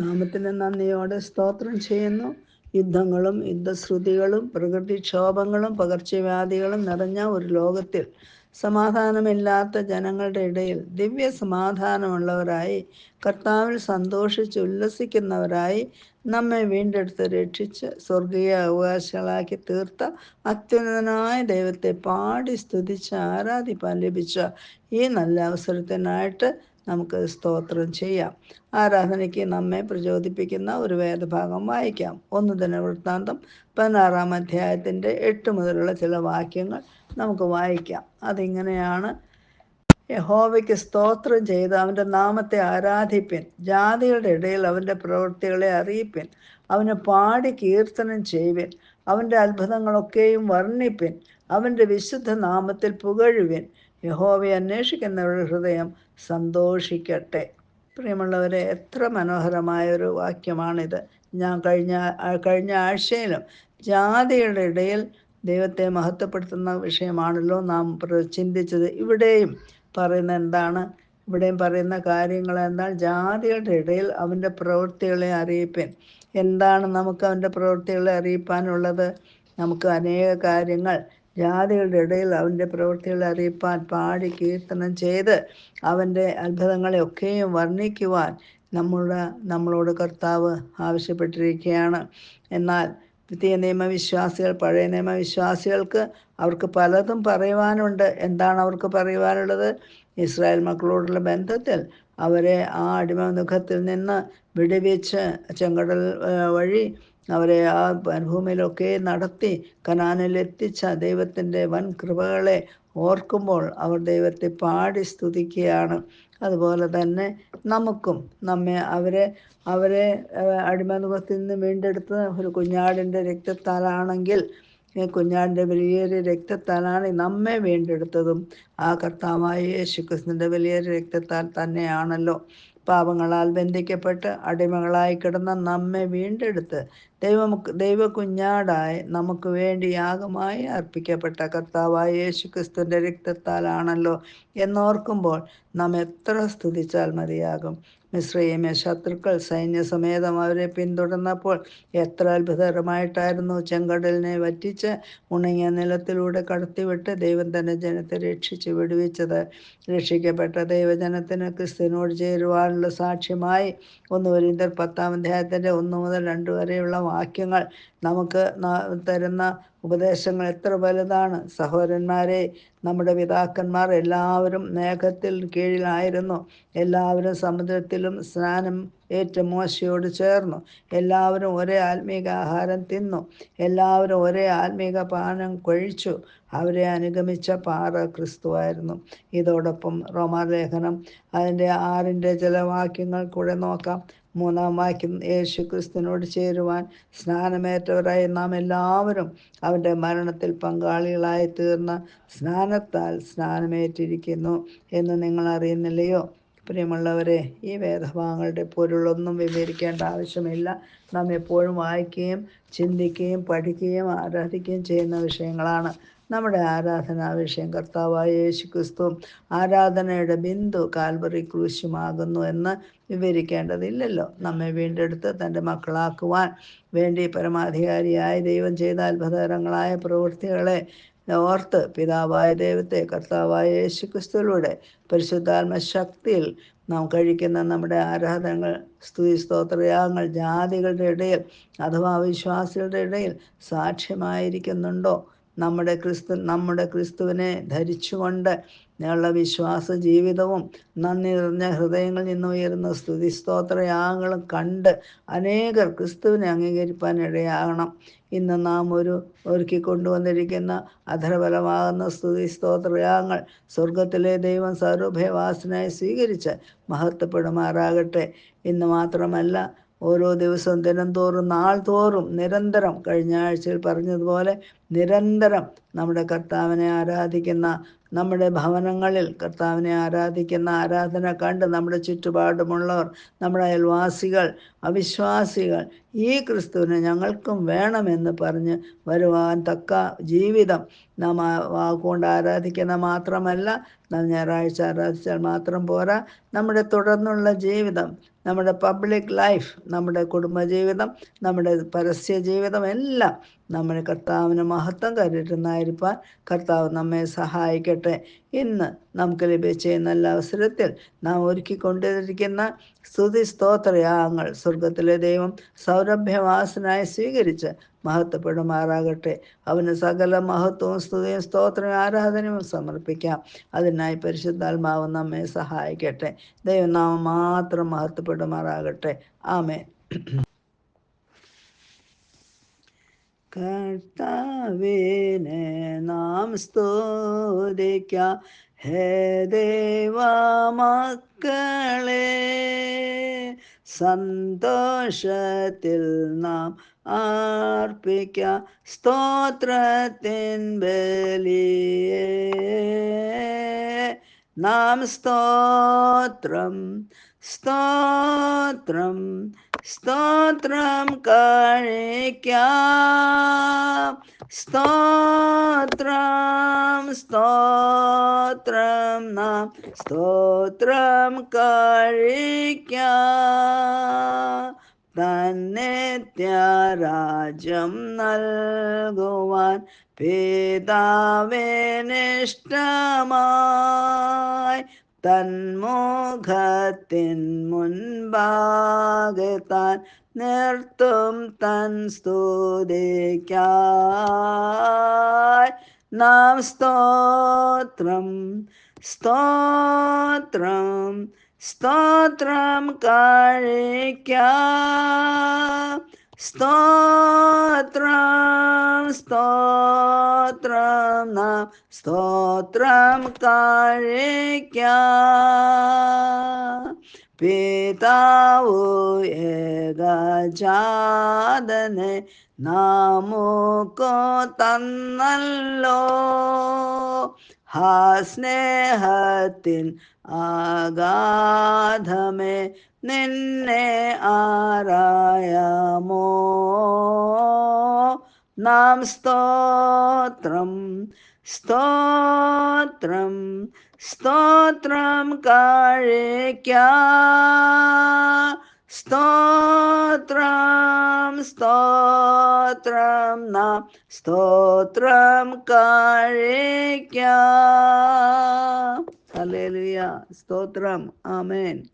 നാമത്തിന് നന്ദിയോടെ സ്തോത്രം ചെയ്യുന്നു. യുദ്ധങ്ങളും യുദ്ധശ്രുതികളും പ്രകൃതിക്ഷോഭങ്ങളും പകർച്ചവ്യാധികളും നിറഞ്ഞ ഒരു ലോകത്തിൽ സമാധാനമില്ലാത്ത ജനങ്ങളുടെ ഇടയിൽ ദിവ്യ സമാധാനമുള്ളവരായി കർത്താവിൽ സന്തോഷിച്ച് ഉല്ലസിക്കുന്നവരായി നമ്മെ വീണ്ടെടുത്ത് രക്ഷിച്ച് സ്വർഗീയ അവകാശങ്ങളാക്കി തീർത്ത അത്യുന്നതനായ ദൈവത്തെ പാടി സ്തുതിച്ച് ആരാധിപ്പാൻ ലഭിച്ച ഈ നല്ല അവസരത്തിനായിട്ട് നമുക്ക് സ്തോത്രം ചെയ്യാം. ആരാധനയ്ക്ക് നമ്മെ പ്രചോദിപ്പിക്കുന്ന ഒരു വേദഭാഗം വായിക്കാം. ഒന്ന് തന്നെ വൃത്താന്തം പതിനാറാം അധ്യായത്തിന്റെ എട്ട് മുതലുള്ള ചില വാക്യങ്ങൾ നമുക്ക് വായിക്കാം. അതിങ്ങനെയാണ്. യഹോവയ്ക്ക് സ്തോത്രം ചെയ്ത് അവന്റെ നാമത്തെ ആരാധിപ്പിൻ. ജാതികളുടെ ഇടയിൽ അവന്റെ പ്രവൃത്തികളെ അറിയിപ്പിൻ. അവന് പാടി കീർത്തനം ചെയ്യുവിൻ. അവന്റെ അത്ഭുതങ്ങളൊക്കെയും വർണിപ്പിൻ. അവന്റെ വിശുദ്ധ നാമത്തിൽ പുകഴുവിൻ. യഹോവയെ അന്വേഷിക്കുന്നവരുടെ ഹൃദയം സന്തോഷിക്കട്ടെ. പ്രിയമുള്ളവരെ എത്ര മനോഹരമായ ഒരു വാക്യമാണിത്. ഞാൻ കഴിഞ്ഞ കഴിഞ്ഞ ആഴ്ചയിലും ജാതിയുടെ ഇടയിൽ ദൈവത്തെ മഹത്വപ്പെടുത്തുന്ന വിഷയമാണല്ലോ നാം ചിന്തിച്ചത്. ഇവിടെയും പറയുന്ന എന്താണ്? ഇവിടെയും പറയുന്ന കാര്യങ്ങൾ എന്നാൽ ജാതികളുടെ ഇടയിൽ അവന്റെ പ്രവൃത്തികളെ അറിയിപ്പൻ. എന്താണ് നമുക്ക് അവന്റെ പ്രവൃത്തികളെ അറിയിപ്പാനുള്ളത്? നമുക്ക് അനേക കാര്യങ്ങൾ ജാതികളുടെ ഇടയിൽ അവന്റെ പ്രവൃത്തികളെ അറിയിപ്പാൻ പാടി കീർത്തനം ചെയ്ത് അവന്റെ അത്ഭുതങ്ങളെ ഒക്കെയും വർണിക്കുവാൻ നമ്മുടെ നമ്മളോട് കർത്താവ് ആവശ്യപ്പെട്ടിരിക്കുകയാണ്. എന്നാൽ പുതിയ നിയമവിശ്വാസികൾ പഴയ നിയമവിശ്വാസികൾക്ക് അവർക്ക് പലതും പറയുവാനുണ്ട്. എന്താണ് അവർക്ക് പറയുവാനുള്ളത്? ഇസ്രായേൽ മക്കളോടുള്ള ബന്ധത്തിൽ അവരെ ആ അടിമമുഖത്തിൽ നിന്ന് വിടുവിച്ച് ചെങ്കടൽ വഴി അവരെ ആ മരുഭൂമിയിലൊക്കെ നടത്തി കനാനിൽ എത്തിച്ച ദൈവത്തിന്റെ വൻ കൃപകളെ ഓർക്കുമ്പോൾ അവർ ദൈവത്തെ പാടി സ്തുതിക്കുകയാണ്. അതുപോലെ തന്നെ നമുക്കും നമ്മെ അവരെ അവരെ അടിമനുഖത്തിൽ നിന്ന് വീണ്ടെടുത്ത് ഒരു കുഞ്ഞാടിന്റെ രക്തത്താലാണെങ്കിൽ കുഞ്ഞാടിന്റെ വലിയൊരു രക്തത്താലാണ് നമ്മെ വീണ്ടെടുത്തതും ആ കർത്താവായ യേശുക്രിസ്തുവിന്റെ വലിയൊരു രക്തത്താൽ തന്നെയാണല്ലോ. പാപങ്ങളാൽ ബന്ധിക്കപ്പെട്ട് അടിമകളായി കിടന്ന നമ്മെ വീണ്ടെടുത്ത് ദൈവ ദൈവകുഞ്ഞാടായി നമുക്ക് വേണ്ടി യാഗമായി അർപ്പിക്കപ്പെട്ട കർത്താവായ യേശു ക്രിസ്തുവിന്റെ രക്തത്താലാണല്ലോ എന്നോർക്കുമ്പോൾ നാം എത്ര സ്തുതിച്ചാൽ മതിയാകും. മിശ്രയമേ ശത്രുക്കൾ സൈന്യസമേതം അവരെ പിന്തുടർന്നപ്പോൾ എത്ര അത്ഭുതകരമായിട്ടായിരുന്നു ചെങ്കടലിനെ വറ്റിച്ച് ഉണങ്ങിയ നിലത്തിലൂടെ കടത്തിവിട്ട് ദൈവം തന്നെ ജനത്തെ രക്ഷിച്ച് വിടുവിച്ചത്. രക്ഷിക്കപ്പെട്ട ദൈവജനത്തിന് ക്രിസ്തുവിനോട് ചേരുവാനുള്ള സാക്ഷ്യമായി ഒന്ന് വരീന്തർ പത്താം അധ്യായത്തിന്റെ ഒന്ന് മുതൽ രണ്ട് വരെയുള്ള വാക്യങ്ങൾ. നമുക്ക് തരുന്ന ഉപദേശങ്ങൾ എത്ര വലുതാണ്. സഹോദരന്മാരെ നമ്മുടെ പിതാക്കന്മാർ എല്ലാവരും മേഘത്തിൽ കീഴിലായിരുന്നു. എല്ലാവരും സമുദ്രത്തിലും സ്നാനം ഏറ്റ മോശയോട് ചേർന്നു. എല്ലാവരും ഒരേ ആത്മീക ആഹാരം തിന്നു. എല്ലാവരും ഒരേ ആത്മീക പാനം കഴിച്ചു. അവരെ അനുഗമിച്ച പാറ ക്രിസ്തുവായിരുന്നു. ഇതോടൊപ്പം റോമാലേഖനം അതിന്റെ ആറിന്റെ ചില വാക്യങ്ങൾ കൂടെ നോക്കാം. മൂന്നാം വാക്യം യേശു ക്രിസ്തുവിനോട് ചേരുവാൻ സ്നാനമേറ്റവരായി നാം എല്ലാവരും അവന്റെ മരണത്തിൽ പങ്കാളികളായി തീർന്ന സ്നാനത്താൽ സ്നാനമേറ്റിരിക്കുന്നു എന്ന് നിങ്ങൾ അറിയുന്നില്ലയോ? പ്രിയമുള്ളവരെ ഈ വേദഭാഗങ്ങളുടെ പൊരുളൊന്നും വിവരിക്കേണ്ട ആവശ്യമില്ല. നാം എപ്പോഴും വായിക്കുകയും ചിന്തിക്കുകയും പഠിക്കുകയും ആരാധിക്കുകയും ചെയ്യുന്ന വിഷയങ്ങളാണ് നമ്മുടെ ആരാധനാ വിഷയം. കർത്താവായ യേശു ക്രിസ്തു ആരാധനയുടെ ബിന്ദു കാൽവറി ക്രൂശുമാകുന്നു എന്ന് വിവരിക്കേണ്ടതില്ലല്ലോ. നമ്മെ വീണ്ടെടുത്ത് തന്റെ മക്കളാക്കുവാൻ വേണ്ടി പരമാധികാരിയായ ദൈവം ചെയ്ത അത്ഭുതകരങ്ങളായ പ്രവൃത്തികളെ ഓർത്ത് പിതാവായ ദൈവത്തെ കർത്താവായ യേശു ക്രിസ്തുവിലൂടെ പരിശുദ്ധാത്മ ശക്തിയിൽ നാം കഴിക്കുന്ന നമ്മുടെ ആരാധനകൾ സ്തുതി സ്തോത്രയാഗങ്ങൾ ജാതികളുടെ ഇടയിൽ അഥവാ വിശ്വാസികളുടെ ഇടയിൽ സാക്ഷ്യമായിരിക്കുന്നുണ്ടോ? നമ്മുടെ ക്രിസ്തു നമ്മുടെ ക്രിസ്തുവിനെ ധരിച്ചുകൊണ്ട് ഞങ്ങളുടെ വിശ്വാസ ജീവിതവും നന്ദി നിറഞ്ഞ ഹൃദയങ്ങളിൽ നിന്ന് ഉയരുന്ന സ്തുതി സ്തോത്രയാഗങ്ങളും കണ്ട് അനേകർ ക്രിസ്തുവിനെ അംഗീകരിക്കാൻ ഇടയാകണം. ഇന്ന് നാം ഒരു ഒരുക്കി കൊണ്ടുവന്നിരിക്കുന്ന അധരബലമാകുന്ന സ്തുതി സ്തോത്രയാഗങ്ങൾ സ്വർഗത്തിലെ ദൈവം സർവഭയവാസനായി സ്വീകരിച്ച് മഹത്വപ്പെടുമാറാകട്ടെ. ഇന്ന് മാത്രമല്ല ഓരോ ദിവസവും ദിനം തോറും നാൾ തോറും നിരന്തരം കഴിഞ്ഞ ആഴ്ചയിൽ പറഞ്ഞതുപോലെ നിരന്തരം നമ്മുടെ കർത്താവിനെ ആരാധിക്കുന്ന നമ്മുടെ ഭവനങ്ങളിൽ കർത്താവിനെ ആരാധിക്കുന്ന ആരാധന കണ്ട് നമ്മുടെ ചുറ്റുപാടുമുള്ളവർ നമ്മുടെ അയൽവാസികൾ അവിശ്വാസികൾ ഈ ക്രിസ്തുവിനെ ഞങ്ങൾക്കും വേണമെന്ന് പറഞ്ഞ് വരുവാൻ തക്ക ജീവിതം നാം വാക്കുകൊണ്ട് ആരാധിക്കുന്ന മാത്രമല്ല നാം ഞായറാഴ്ച ആരാധിച്ചാൽ മാത്രം പോരാ. നമ്മുടെ തുടർന്നുള്ള ജീവിതം നമ്മുടെ പബ്ലിക് ലൈഫ് നമ്മുടെ കുടുംബജീവിതം നമ്മുടെ പരസ്യ ജീവിതം എല്ലാം നമ്മുടെ കർത്താവിന് മഹത്വം കരുതുന്നതായിരിക്കാൻ കർത്താവ് നമ്മെ സഹായിക്കട്ടെ. ഇന്ന് നമുക്ക് ലഭിച്ച നല്ല അവസരത്തിൽ നാം ഒരുക്കിക്കൊണ്ടിരിക്കുന്ന സ്തുതി സ്തോത്രയാഗങ്ങൾ സ്വർഗത്തിലെ ദൈവം സൗരഭ്യവാസനായി സ്വീകരിച്ച് മഹത്വപ്പെടുമാറാകട്ടെ. അവന് സകല മഹത്വവും സ്തുതിയും സ്തോത്രവും ആരാധനയും സമർപ്പിക്കാം. അതിനായി പരിശുദ്ധാത്മാവ് നമ്മെ സഹായിക്കട്ടെ. ദൈവനാമം മാത്രം മഹത്വപ്പെടുമാറാകട്ടെ. ആമേൻ. കർത്താവിനെ നാം സ്തോതിക്ക. ഹേ ദേവ മക്കളെ സന്തോഷത്തിൽ നാം ആർപ്പിക്ക. സ്തോത്രത്തിൻ ബലിയേ നാം സ്തോത്രം സ്തോത്രം. സ്തോത്രം കഴിക്കാം സ്തോത്രം സ്തോത്രം നാം സ്തോത്രം കഴിക്കാം തന്നെത്യാരാജ്യം നൽകുവാൻ പിതാവിനിഷ്ടമായി തന്മുഖത്തിൻ മുൻപാകെ താൻ നിർത്തും തൻ സ്തുതിക്കായി. നാം സ്തോത്രം സ്തോത്രം സ്തോത്രം കഴിക്കാം സ്തോത്രം സ്തോത്രം നാം സ്തോത്രം കഴിക്കാം പിതാവു ഏകജാതനെ നാമുക്കോ തന്നല്ലോ ഹാ സ്നേഹത്തിൻ ആഗാധമേ നിന്നെ ആരായമോ നാം സ്തോത്രം സ്തോത്രം സ്തോത്രം കാഴേക്ക. സ്തോത്രം സ്തോത്രം നാം സ്തോത്രം കാഴേക്ക. ഹല്ലേലൂയ. സ്തോത്രം. ആമേൻ.